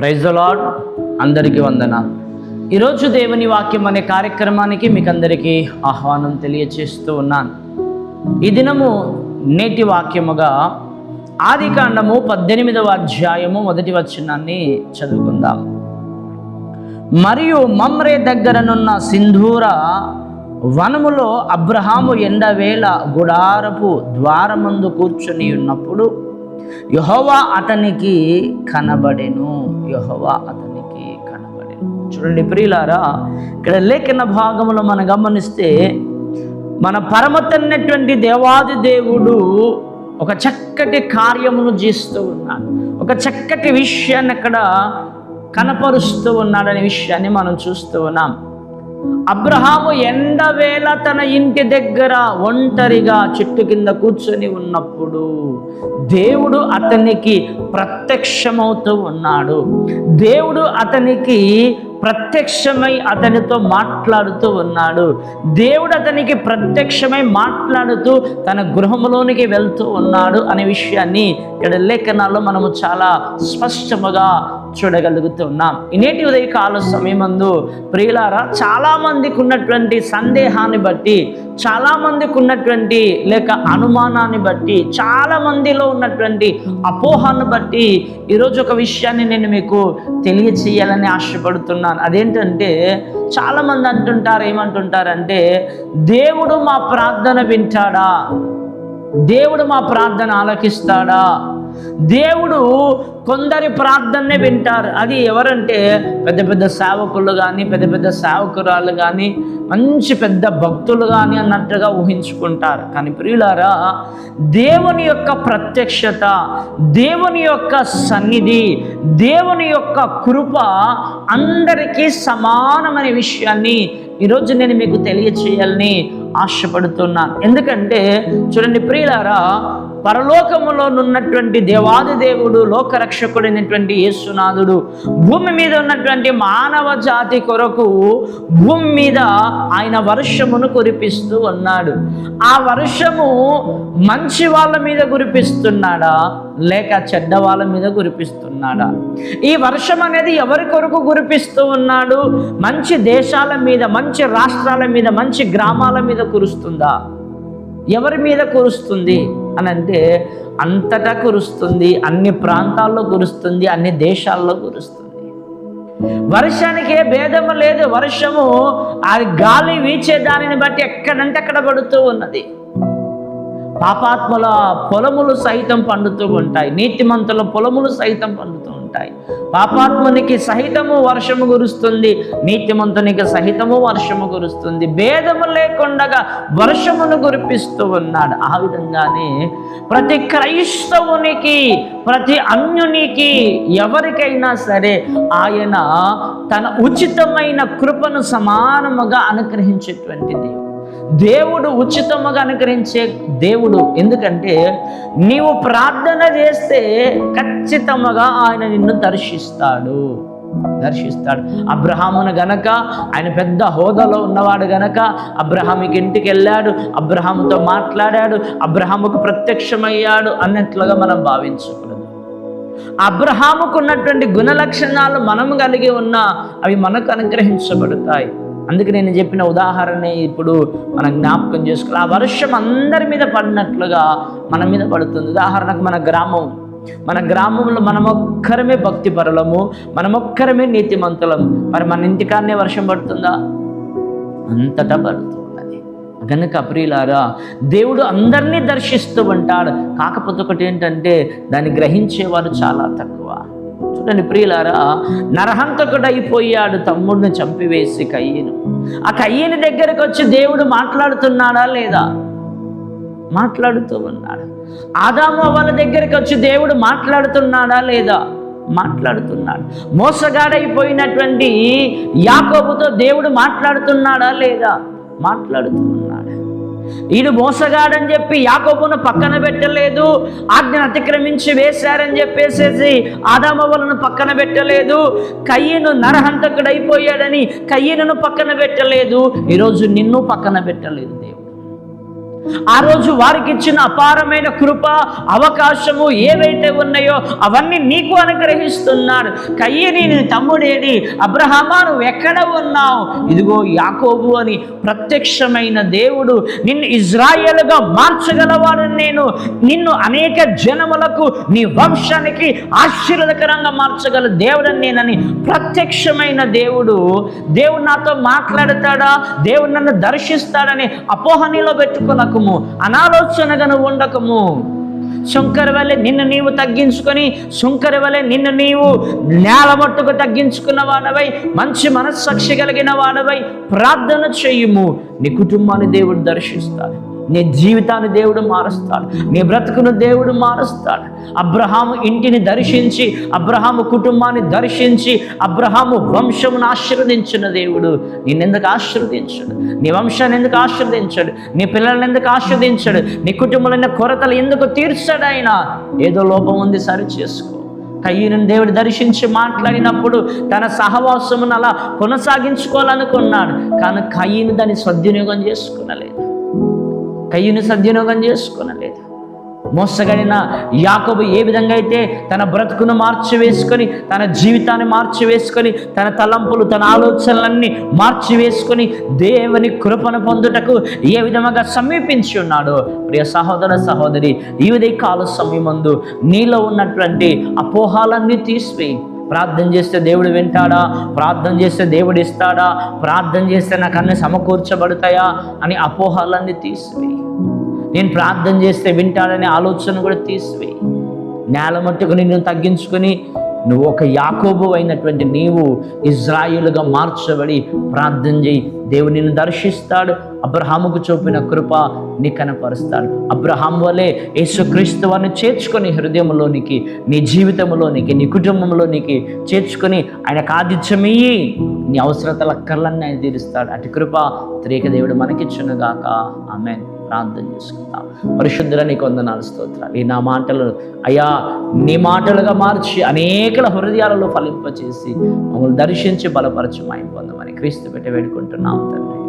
Praise lord అందరికీ వందన. ఈరోజు దేవుని వాక్యం అనే కార్యక్రమానికి మీకు అందరికీ ఆహ్వానం తెలియచేస్తూ ఉన్నాను. ఈ దినము నేటి వాక్యముగా ఆది కాండము పద్దెనిమిదవ అధ్యాయము మొదటి వచనాన్ని చదువుకుందాం. మరియు మమ్రే దగ్గరనున్న సింధూర వనములో అబ్రహాము ఎండవేళ గుడారపు ద్వారమందు కూర్చొని ఉన్నప్పుడు యహోవా అతనికి కనబడెను. యహోవా అతనికి కనబడెను. చూడండి ప్రియులారా ఇక్కడ లేఖన భాగంలో మనం గమనిస్తే మన పరమతన్నటువంటి దేవాది దేవుడు ఒక చక్కటి కార్యమును చేస్తూ ఉన్నాడు. ఒక చక్కటి విషయాన్ని అక్కడ కనపరుస్తూ ఉన్నాడనే విషయాన్ని మనం చూస్తూ ఉన్నాం. అబ్రహాము ఎండవేళ తన ఇంటి దగ్గర ఒంటరిగా చెట్టు కింద కూర్చొని ఉన్నప్పుడు దేవుడు అతనికి ప్రత్యక్షమవుతూ ఉన్నాడు. దేవుడు అతనికి ప్రత్యక్షమై అతనితో మాట్లాడుతూ ఉన్నాడు. దేవుడు అతనికి ప్రత్యక్షమై మాట్లాడుతూ తన గృహంలోనికి వెళ్తూ ఉన్నాడు అనే విషయాన్ని ఇక్కడ లేఖనాల్లో మనము చాలా స్పష్టముగా చూడగలుగుతున్నాం. ఈ నేటి ఉదయకాల సమయమందు ప్రియులారా చాలా మందికి ఉన్నటువంటి సందేహాన్ని బట్టి చాలా మందికి ఉన్నటువంటి లేక అనుమానాన్ని బట్టి చాలా మందిలో ఉన్నటువంటి అపోహాన్ని బట్టి ఈరోజు ఒక విషయాన్ని నేను మీకు తెలియచేయాలని ఆశపడుతున్నాను. అదేంటంటే చాలా మంది అంటుంటారు ఏమంటుంటారంటే దేవుడు మా ప్రార్థన వింటాడా? దేవుడు మా ప్రార్థన ఆలకిస్తాడా? దేవుడు కొందరి ప్రార్థననే వింటారు. అది ఎవరంటే పెద్ద పెద్ద సేవకులు కానీ పెద్ద పెద్ద సేవకురాలు కానీ మంచి పెద్ద భక్తులు కానీ అన్నట్టుగా ఊహించుకుంటారు. కానీ ప్రియులారా దేవుని యొక్క ప్రత్యక్షత దేవుని యొక్క సన్నిధి దేవుని యొక్క కృప అందరికీ సమానమనే విషయాన్ని ఈరోజు నేను మీకు తెలియచేయాలని ఆశపడుతున్నాను. ఎందుకంటే చూడండి ప్రియులారా పరలోకములో ఉన్నటువంటి దేవాది దేవుడు లోకరక్షకుడైనటువంటి యేసునాథుడు భూమి మీద ఉన్నటువంటి మానవ జాతి కొరకు భూమి మీద ఆయన వర్షమును కురిపిస్తూ ఉన్నాడు. ఆ వర్షము మంచి వాళ్ళ మీద కురిపిస్తున్నాడా? లేక చెడ్డ వాళ్ళ మీద కురిపిస్తున్నాడా? ఈ వర్షం అనేది ఎవరి కొరకు కురిపిస్తూ ఉన్నాడు? మంచి దేశాల మీద మంచి రాష్ట్రాల మీద మంచి గ్రామాల మీద కురుస్తుందా? ఎవరి మీద కురుస్తుంది? అని అంటే అంతటా కురుస్తుంది అన్ని ప్రాంతాల్లో కురుస్తుంది అన్ని దేశాల్లో కురుస్తుంది. వర్షానికి ఏ భేదము లేదు వర్షము ఆ గాలి వీచే దానిని బట్టి ఎక్కడంటే అక్కడ పడుతూ ఉన్నది. పాపాత్మల పొలములు సైతం పండుతూ ఉంటాయి నీతిమంతుల పొలములు సైతం పండుతూ ఉంటాయి. పాపాత్మునికి సహితము వర్షము కురుస్తుంది నీతిమంతునికి సహితము వర్షము కురుస్తుంది. భేదము లేకుండా వర్షమును కురిపిస్తూ ఉన్నాడు. ఆ విధంగానే ప్రతి క్రైస్తవునికి ప్రతి అన్యునికి ఎవరికైనా సరే ఆయన తన ఉచితమైన కృపను సమానముగా అనుగ్రహించేటువంటి దేవుడు. దేవుడు ఉచితముగా అనుకరించే దేవుడు. ఎందుకంటే నీవు ప్రార్థన చేస్తే ఖచ్చితముగా ఆయన నిన్ను దర్శిస్తాడు. దర్శిస్తాడు. అబ్రహామును గనక ఆయన పెద్ద హోదాలో ఉన్నవాడు గనక అబ్రహాముకి ఇంటికి వెళ్ళాడు అబ్రహాముతో మాట్లాడాడు అబ్రహాముకు ప్రత్యక్షమయ్యాడు అన్నట్లుగా మనం భావించకూడదు. అబ్రహాముకు ఉన్నటువంటి గుణ లక్షణాలు మనం కలిగి ఉన్నా అవి మనకు అనుగ్రహించబడతాయి. అందుకే నేను చెప్పిన ఉదాహరణ ఇప్పుడు మనం జ్ఞాపకం చేసుకోవాలి ఆ వర్షం అందరి మీద పడినట్లుగా మన మీద పడుతుంది. ఉదాహరణకు మన గ్రామం. మన గ్రామంలో మనం ఒక్కరమే భక్తి పరులము మనం ఒక్కరమే నీతిమంతులము. మరి మన ఇంటికాడనే వర్షం పడుతుందా? అంతటా పడుతుంది కనుక ప్రియులారా దేవుడు అందరినీ దర్శిస్తూ ఉంటాడు. కాకపోతే ఒకటి ఏంటంటే దాన్ని గ్రహించేవారు చాలా తక్కువ. చూడండి ప్రియులారా నరహంతకుడు అయిపోయాడు తమ్ముడిని చంపివేసి కయ్యను. ఆ కయ్యని దగ్గరకు వచ్చి దేవుడు మాట్లాడుతున్నాడా లేదా? మాట్లాడుతూ ఉన్నాడు. ఆదాము వాళ్ళ దగ్గరికి వచ్చి దేవుడు మాట్లాడుతున్నాడా లేదా? మాట్లాడుతున్నాడు. మోసగాడైపోయినటువంటి యాకోబుతో దేవుడు మాట్లాడుతున్నాడా లేదా? మాట్లాడుతూ ఈయన ఈడు మోసగాడని చెప్పి యాకోబును పక్కన పెట్టలేదు ఆజ్ఞను అతిక్రమించి వేశారని చెప్పేసేసి ఆదామవలను పక్కన పెట్టలేదు కయ్యను నరహంతకుడైపోయాడని కయ్యను పక్కన పెట్టలేదు ఈరోజు నిన్ను పక్కన పెట్టలేదు దేవుడు. ఆ రోజు వారికి ఇచ్చిన అపారమైన కృప అవకాశము ఏవైతే ఉన్నాయో అవన్నీ నీకు అనుగ్రహిస్తున్నాడు. కయ్యని నీ తమ్ముడేది అబ్రహమా నువ్వు ఎక్కడ ఉన్నావు? ఇదిగో యాకోబు అని ప్రత్యక్షమైన దేవుడు నిన్ను ఇజ్రాయేల్గా మార్చగలవాడు నేను నిన్ను అనేక జనములకు నీ వంశానికి ఆశీర్వదకరంగా మార్చగల దేవుడని నేనని ప్రత్యక్షమైన దేవుడు దేవుడు నాతో మాట్లాడతాడా? దేవుడు నన్ను దర్శిస్తాడని అపోహనిలో పెట్టుకున్న ఉండకము అనాలోచనగా ఉండకము. శంకర వలె నిన్ను నీవు తగ్గించుకొని శంకర వలె నిన్ను నీవు నేల మట్టుకు తగ్గించుకున్న వాడవై మంచి మనస్సాక్షి కలిగిన వాడవై ప్రార్థన చేయుము. నీ కుటుంబాన్ని దేవుడు దర్శిస్తాడు. నీ జీవితాన్ని దేవుడు మారుస్తాడు. నీ బ్రతుకును దేవుడు మారుస్తాడు. అబ్రహాము ఇంటిని దర్శించి అబ్రహాము కుటుంబాన్ని దర్శించి అబ్రహాము వంశమును ఆశీర్వదించిన దేవుడు నిన్నెందుకు ఆశీర్వదించడు? నీ వంశాన్ని ఎందుకు ఆశీర్వదించాడు? నీ పిల్లల్ని ఎందుకు ఆశీర్వదించాడు? నీ కుటుంబంలో కొరతలు ఎందుకు తీర్చాడు ఆయన? ఏదో లోపం ఉంది సరి చేసుకో. కయ్యను దేవుడు దర్శించి మాట్లాడినప్పుడు తన సహవాసమును అలా కొనసాగించుకోవాలనుకున్నాడు. కానీ కయ్యను దాన్ని సద్వినియోగం చేసుకునలేదు. కయ్యను సద్వినియోగం చేసుకునలేదు. మోసగడిన యాకోబు ఏ విధంగా అయితే తన బ్రతుకును మార్చివేసుకొని తన జీవితాన్ని మార్చివేసుకొని తన తలంపులు తన ఆలోచనలన్నీ మార్చివేసుకొని దేవుని కృపను పొందుటకు ఏ విధముగా సమీపించి ఉన్నాడో ప్రియ సహోదర సహోదరి ఈ విధంగా కాల సమయమందు నీలో ఉన్నటువంటి అపోహాలన్నీ తీసివేయి. ప్రార్థన చేస్తే దేవుడు వింటాడా? ప్రార్థన చేస్తే దేవుడు ఇస్తాడా? ప్రార్థన చేస్తే నాకు అన్ని సమకూర్చబడతాయా? అని అపోహాలన్నీ తీసివేయి. నేను ప్రార్థన చేస్తే వింటాడనే ఆలోచన కూడా తీసివేయి. నేల మట్టుకు నిన్ను తగ్గించుకొని నువ్వు ఒక యాకోబు అయినటువంటి నీవు ఇజ్రాయిలుగా మార్చబడి ప్రార్థన చేయి. దేవుడు నిన్ను దర్శిస్తాడు. అబ్రహాముకు చూపిన కృప నీ కనపరుస్తాడు. అబ్రహాం వలె యేసుక్రీస్తు వారిని చేర్చుకొని హృదయంలోనికి నీ జీవితంలోనికి నీ కుటుంబంలోనికి చేర్చుకొని ఆయనకు ఆతిథ్యమియ్యి నీ అవసరతల కళ్ళన్నీ ఆయన తీరుస్తాడు. అటు కృప త్రేక దేవుడు మనకిచ్చునుగాక ఆమె ప్రార్థన చేసుకుందాం. పరిశుద్ధుల నీకు వందనాలు స్తోత్రాలు. ఈ నా మాటలు అయ్యా నీ మాటలుగా మార్చి అనేకల హృదయాలలో ఫలింపచేసి మమ్మల్ని దర్శించి బలపరచు మాయం పొందమని క్రీస్తు పెట్టి వేడుకుంటున్నాం తండ్రి.